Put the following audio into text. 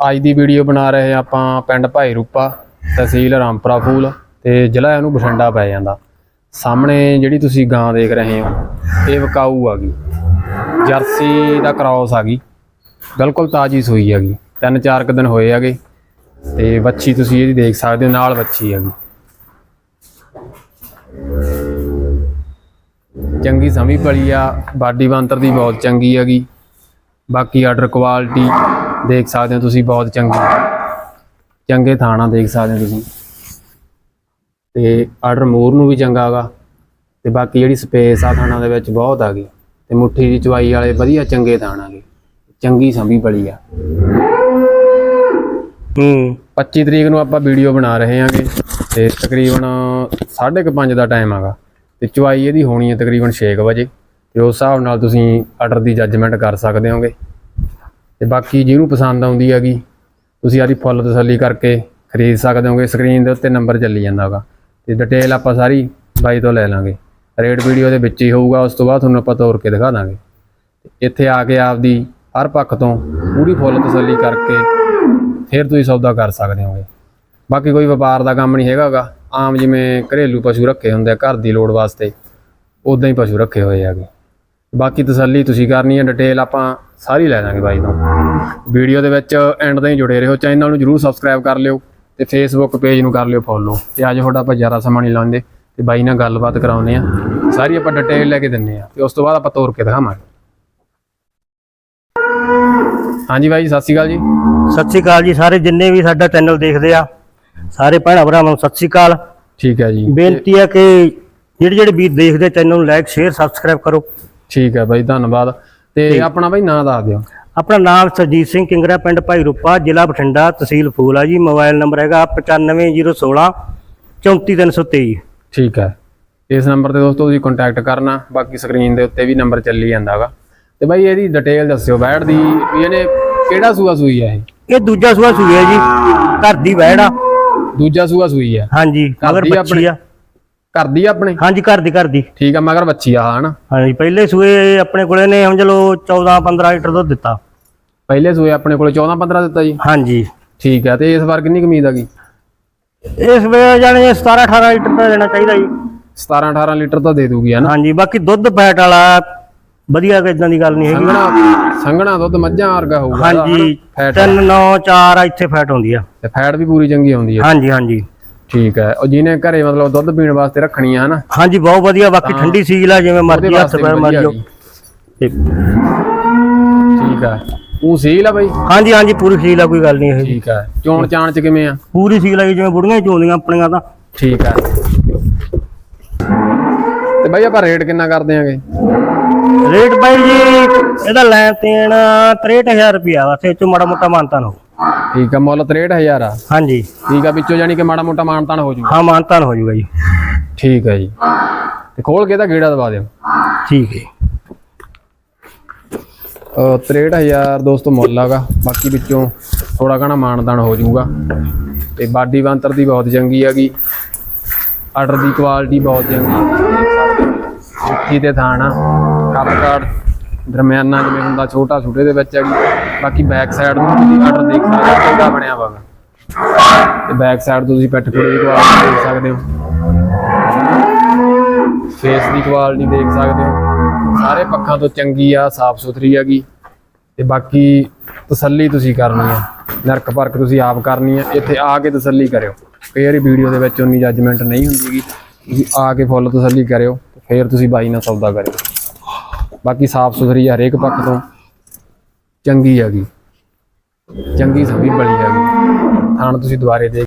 ਅੱਜ ਦੀ ਵੀਡੀਓ ਬਣਾ ਰਹੇ ਹਾਂ ਆਪਾਂ ਪਿੰਡ ਭਾਈ ਰੂਪਾ, ਤਹਿਸੀਲ ਰਾਮਪੁਰਾ ਫੂਲ ਤੇ ਜ਼ਿਲ੍ਹਾ ਇਹਨੂੰ ਬਠਿੰਡਾ ਪੈ ਜਾਂਦਾ। ਸਾਹਮਣੇ ਜਿਹੜੀ ਤੁਸੀਂ ਗਾਂ ਦੇਖ ਰਹੇ ਹੋ, ਇਹ ਵਿਕਾਊ ਆ ਗਈ। ਜਰਸੀ ਦਾ ਕ੍ਰਾਸ ਆ ਗਈ। ਬਿਲਕੁਲ ਤਾਜੀ ਸੂਈ ਹੈਗੀ ਤਿੰਨ ਚਾਰ ਕੁ ਦਿਨ ਹੋਏ ਹੈਗੇ ਤੇ ਵੱਛੀ ਤੁਸੀਂ ਇਹਦੀ ਦੇਖ ਸਕਦੇ ਹੋ, ਨਾਲ ਵੱਛੀ ਹੈਗੀ ਚੰਗੀ ਸਮੀ ਪਲੀ ਆ, ਬਾਡੀ ਬੰਤਰ ਦੀ ਬਹੁਤ ਚੰਗੀ ਹੈਗੀ। ਬਾਕੀ ਆਰਡਰ ਕੁਆਲਿਟੀ ਦੇਖ ਸਕਦੇ ਹੋ ਤੁਸੀਂ ਬਹੁਤ ਚੰਗੀ। ਚੰਗੇ ਥਾਣਾ ਦੇਖ ਸਕਦੇ ਹੋ ਤੁਸੀਂ। ਤੇ ਆਰਡਰ ਮੋਰ ਨੂੰ ਵੀ ਚੰਗਾ ਹੈਗਾ। ਤੇ ਬਾਕੀ ਜਿਹੜੀ ਸਪੇਸ ਆ ਥਾਣਾ ਦੇ ਵਿੱਚ ਬਹੁਤ ਆ ਗਈ ਤੇ ਮੁੱਠੀ ਦੀ ਚਵਾਈ ਵਾਲੇ ਵਧੀਆ ਚੰਗੇ ਥਾਣਾ ਗੇ ਚੰਗੀ ਸੰਭੀ ਪਲੀ ਆ। ਹੂੰ। 25 ਤਰੀਕ ਨੂੰ ਆਪਾਂ ਵੀਡੀਓ ਬਣਾ ਰਹੇ ਹਾਂਗੇ। ਤੇ ਤਕਰੀਬਨ 5:30 ਦਾ ਟਾਈਮ ਹੈਗਾ। ਤੇ ਚਵਾਈ ਇਹਦੀ ਹੋਣੀ ਹੈ ਤਕਰੀਬਨ 6 ਵਜੇ। ਤੇ ਉਸ ਹਿਸਾਬ ਨਾਲ ਤੁਸੀਂ ਆਰਡਰ ਦੀ ਜੱਜਮੈਂਟ ਕਰ ਸਕਦੇ ਹੋਗੇ। ਤੇ ਬਾਕੀ ਜਿਹਨੂੰ ਪਸੰਦ ਆਉਂਦੀ ਹੈਗੀ, ਤੁਸੀਂ ਆਦੀ ਫੁੱਲ ਤਸੱਲੀ ਕਰਕੇ ਖਰੀਦ ਸਕਦੇ ਹੋਗੇ। ਸਕਰੀਨ ਦੇ ਉੱਤੇ ਨੰਬਰ ਚੱਲੀ ਜਾਂਦਾ ਹੈਗਾ ਤੇ ਡਿਟੇਲ ਆਪਾਂ ਸਾਰੀ ਬਾਈ ਤੋਂ ਲੈ ਲਾਂਗੇ। ਰੇਟ ਵੀਡੀਓ ਦੇ ਵਿੱਚ ਹੀ ਹੋਊਗਾ, ਉਸ ਤੋਂ ਬਾਅਦ ਤੁਹਾਨੂੰ ਆਪਾਂ ਤੋਰ ਕੇ ਦਿਖਾ ਦਾਂਗੇ। ਇੱਥੇ ਆ ਕੇ ਆਪਦੀ ਹਰ ਪੱਖ ਤੋਂ ਪੂਰੀ ਫੁੱਲ ਤਸੱਲੀ ਕਰਕੇ ਫਿਰ ਤੁਸੀਂ ਸੌਦਾ ਕਰ ਸਕਦੇ ਹੋਗੇ। ਬਾਕੀ ਕੋਈ ਵਪਾਰ ਦਾ ਕੰਮ ਨਹੀਂ ਹੈਗਾਗਾ। ਆਮ ਜਿਵੇਂ ਘਰੇਲੂ ਪਸ਼ੂ ਰੱਖੇ ਹੁੰਦੇ ਆ, ਘਰ ਦੀ ਲੋੜ ਵਾਸਤੇ ਉਦਾਂ ਹੀ ਪਸ਼ੂ ਰੱਖੇ ਹੋਏ ਹੈਗੇ। ਬਾਕੀ ਤਸੱਲੀ ਤੁਸੀਂ ਕਰਨੀ ਹੈ ਡਿਟੇਲ ਆਪਾਂ ਸਾਰੀ ਲੈ ਦਾਂਗੇ ਬਾਈ ਤੋਂ। ਵੀਡੀਓ ਦੇ ਵਿੱਚ ਐਂਡ ਤਾਈਂ ਜੁੜੇ ਰਹੋ ਚੈਨਲ ਨੂੰ ਜਰੂਰ ਸਬਸਕ੍ਰਾਈਬ ਕਰ ਲਿਓ ਤੇ ਫੇਸਬੁੱਕ ਪੇਜ ਨੂੰ ਕਰ ਲਿਓ ਫੋਲੋ ਤੇ ਅੱਜ ਤੁਹਾਡਾ ਆਪਾਂ ਜ਼ਿਆਦਾ ਸਮਾਂ ਨਹੀਂ ਲਾਉਂਦੇ ਤੇ ਬਾਈ ਨਾਲ ਗੱਲਬਾਤ ਕਰਾਉਂਦੇ ਆ ਸਾਰੀ ਆਪਾਂ ਡਿਟੇਲ ਲੈ ਕੇ ਦਿੰਨੇ ਆ ਤੇ ਉਸ ਤੋਂ ਬਾਅਦ ਆਪਾਂ ਤੋਰ ਕੇ ਦਿਖਾਵਾਂਗੇ। ਹਾਂਜੀ ਬਾਈ ਸਤਿ ਸ਼੍ਰੀ ਅਕਾਲ ਜੀ। ਸਤਿ ਸ਼੍ਰੀ ਅਕਾਲ ਜੀ ਸਾਰੇ ਜਿੰਨੇ ਵੀ ਸਾਡਾ ਚੈਨਲ ਦੇਖਦੇ ਆ ਸਾਰੇ ਭੈਣਾਂ ਭਰਾਵਾਂ ਨੂੰ ਸਤਿ ਸ਼੍ਰੀ ਅਕਾਲ। ਠੀਕ ਹੈ ਜੀ। ਬੇਨਤੀ ਹੈ ਕਿ ਜਿਹੜੇ ਜਿਹੜੇ ਵੀਰ ਦੇਖਦੇ ਚੈਨਲ ਨੂੰ ਲਾਈਕ ਸ਼ੇਅਰ ਸਬਸਕ੍ਰਾਈਬ ਕਰੋ। ਠੀਕ ਹੈ ਬਾਈ ਧੰਨਵਾਦ। ਤੇ ਆਪਣਾ ਬਾਈ ਨਾਂ ਦੱਸ ਦਿਓ। ਆਪਣਾ ਨਾਮ ਸਰਜੀਤ ਸਿੰਘ ਕਿੰਗਰਾ ਪਿੰਡ ਭਾਈ ਰੂਪਾ ਜ਼ਿਲ੍ਹਾ ਬਠਿੰਡਾ ਤਹਿਸੀਲ ਫੂਲ ਜੀ। ਮੋਬਾਈਲ ਨੰਬਰ ਹੈਗਾ 95016 34323 ਠੀਕ ਹੈ। ਇਸ ਨੰਬਰ ਤੇ ਦੋਸਤੋ ਤੁਸੀਂ ਕੰਟੈਕਟ ਕਰਨਾ। ਬਾਕੀ ਸਕਰੀਨ ਦੇ ਉੱਤੇ ਵੀ ਨੰਬਰ ਚੱਲੀ ਜਾਂਦਾਗਾ। ਤੇ ਬਾਈ ਇਹਦੀ ਡਿਟੇਲ ਦੱਸਿਓ ਬੈੜ ਦੀ ਵੀ ਇਹਨੇ ਕਿਹੜਾ ਸੂਆ ਸੂਈ ਹੈ ਇਹ? ਇਹ ਦੂਜਾ ਸੂਆ ਸੂਈ ਹੈ ਜੀ। ਘਰ ਦੀ ਵਹਿੜ ਆ। ਦੂਜਾ ਸੂਆ ਸੂਈ ਹੈ ਹਾਂਜੀ ਮਗਰ ਬੱਚੀ ਆ। ਘਰ ਦੀ ਆ ਆਪਣੇ? ਹਾਂਜੀ ਘਰ ਦੀ ਘਰ ਦੀ ਠੀਕ ਆ ਮਗਰ ਬੱਚੀ ਆ ਹਨਾ ਹਾਂਜੀ ਪਹਿਲੇ ਸੂਏ ਆਪਣੇ ਕੋਲੇ ਨੇ ਸਮਝ ਲਓ 14 15 ਲੀਟਰ ਦੁੱਧ ਦਿੱਤਾ। ਪਹਿਲੇ ਸੂਏ ਆਪਣੇ ਕੋਲ 14 15 ਦਿੱਤਾ ਜੀ? ਹਾਂਜੀ। ਠੀਕ ਹੈ ਤੇ ਇਸ ਵਾਰ ਕਿੰਨੀ ਕਮੀਦ ਆ ਗਈ? ਇਸ ਵੇਲੇ ਜਾਣੇ 17 18 ਲੀਟਰ ਦਾ ਦੇਣਾ ਚਾਹੀਦਾ ਜੀ। 17 18 ਲੀਟਰ ਤਾਂ ਦੇ ਦੂਗੀ ਹਨਾ ਹਾਂਜੀ ਬਾਕੀ ਦੁੱਧ ਫੈਟ ਵਾਲਾ ਵਧੀਆ ਕਿ ਇਦਾਂ ਦੀ ਗੱਲ ਨਹੀਂ ਹੈਗੀ। ਸੰਘਣਾ ਸੰਘਣਾ ਦੁੱਧ ਮੱਝਾਂ ਵਰਗਾ ਹੋਊਗਾ ਹਾਂਜੀ ਫੈਟ 3 9 4 ਇੱਥੇ ਫੈਟ ਹੁੰਦੀ ਆ। ਤੇ ਫੈਟ ਵੀ ਪੂਰੀ ਚੰਗੀ ਆਉਂਦੀ ਹੈ ਹਾਂਜੀ ਹਾਂਜੀ। ਠੀਕ ਹੈ। ਉਹ ਜਿਹਨੇ ਘਰੇ ਮਤਲਬ ਦੁੱਧ ਪੀਣ ਵਾਸਤੇ ਰੱਖਣੀ ਆ ਹਨਾ? ਹਾਂਜੀ ਬਹੁਤ ਵਧੀਆ ਬਾਕੀ ਠੰਡੀ ਸੀਲ ਆ ਜਿਵੇਂ ਮਰਜ਼ੀ ਹੱਥ ਵਾਸਤੇ ਪੈਰ ਮਾਰ ਜਾਓ ਠੀਕ। ਹੈ ਉਹ ਸੀਲ ਆ ਬਾਈ? ਹਾਂਜੀ ਹਾਂਜੀ ਪੂਰੀ ਸੀਲ ਆ ਕੋਈ ਗੱਲ ਨਹੀਂ ਇਹ ਠੀਕ ਹੈ ਚੋਣ ਚਾਣ ਚ ਕਿਵੇਂ ਆ? ਪੂਰੀ ਸੀਲ ਆ ਜਿਵੇਂ ਬੁੜੀਆਂ ਚੋਂਦੀਆਂ ਆਪਣੀਆਂ ਤਾਂ। ਠੀਕ ਹੈ ਤੇ ਬਾਈ ਆਪਾਂ ਰੇਟ ਕਿੰਨਾ ਕਰਦੇ ਆਂਗੇ? ਰੇਟ ਬਾਈ ਜੀ ਇਹਦਾ ਲੈਣ ਦੇਣ 63000 ਰੁਪਿਆ ਵਾ ਤੇ ਚੋਂ ਮਾੜਾ ਮੋਟਾ ਮਾਨਤਾਨ ਹੋ ਠੀਕ ਹੈ ਮੁੱਲ 63000 ਆ। ਹਾਂਜੀ। ਠੀਕ ਆ ਵਿੱਚੋਂ ਜਾਨੀ ਕਿ ਮਾੜਾ ਮੋਟਾ ਮਾਨਤਾਨ ਹੋ ਜੂਗਾ। ਹਾਂ ਮਾਨਤਾਨ ਹੋ ਜਾਊਗਾ ਜੀ। ਠੀਕ ਹੈ ਜੀ। ਤੇ ਖੋਲ ਕੇ ਤਾਂ ਗੇੜਾ ਦਵਾ ਦਿਓ। ਠੀਕ ਹੈ। ਅਹ 63000 ਦੋਸਤੋ ਮੁੱਲ ਆਗਾ ਬਾਕੀ ਵਿੱਚੋਂ ਥੋੜਾ ਘਣਾ ਮਾਨਦਾਨ ਹੋ ਜਾਊਗਾ ਤੇ ਬਾਡੀ ਬੰਤਰ ਦੀ ਬਹੁਤ ਚੰਗੀ ਹੈਗੀ। ਆਰਡਰ ਦੀ ਕੁਆਲਿਟੀ ਬਹੁਤ ਚੰਗੀ ਹੈ ਮਿੱਠੀ ਤੇ ਥਾਣਾ। Cup card. ਦਰਮਿਆਨਾ ਜਿਵੇਂ ਹੁੰਦਾ ਛੋਟਾ ਛੋਟੇ ਦੇ ਵਿੱਚ ਹੈਗੀ, ਬਾਕੀ ਬੈਕ ਸਾਈਡ ਨੂੰ ਤੁਸੀਂ ਆਰਡਰ ਦੇਖ ਸਕਦੇ ਹੋ, ਚੰਗਾ ਬਣਿਆ ਵਾ। ਤੇ ਬੈਕ ਸਾਈਡ ਤੋਂ ਤੁਸੀਂ ਪੈਟ ਕੋਲੇ ਦੀ ਕੁਆਲਿਟੀ ਦੇਖ ਸਕਦੇ ਹੋ। ਫੇਸ ਦੀ ਕੁਆਲਿਟੀ ਦੇਖ ਸਕਦੇ ਹੋ। ਸਾਰੇ ਪੱਖਾਂ ਤੋਂ ਚੰਗੀ ਆ, ਸਾਫ਼ ਸੁਥਰੀ ਹੈਗੀ। ਤੇ ਬਾਕੀ ਤਸੱਲੀ ਤੁਸੀਂ ਕਰਨੀ ਆ। ਨਰਕ ਪਰਖ ਤੁਸੀਂ ਆਪ ਕਰਨੀ ਆ। ਇੱਥੇ ਆ ਕੇ ਤਸੱਲੀ ਕਰਿਓ। ਕਈ ਵਾਰੀ ਵੀਡੀਓ ਦੇ ਵਿੱਚ ਉਨੀ ਜੱਜਮੈਂਟ ਨਹੀਂ ਹੁੰਦੀਗੀ ਤੁਸੀਂ ਆ ਕੇ ਫੁੱਲ ਤਸੱਲੀ ਕਰਿਓ। ਤੇ ਫਿਰ ਤੁਸੀਂ ਬਾਈ ਨਾਲ ਸੌਦਾ ਕਰਿਓ। ਬਾਕੀ ਸਾਫ਼ ਸੁਥਰੀ ਆ ਹਰੇਕ ਪੱਖ ਤੋਂ। ਚੰਗੀ ਹੈਗੀ ਚੰਗੀ ਸਭੀ ਬੜੀ ਹੈਗੀ ਥਾਣ ਤੁਸੀਂ ਦੁਬਾਰੇ ਦੇ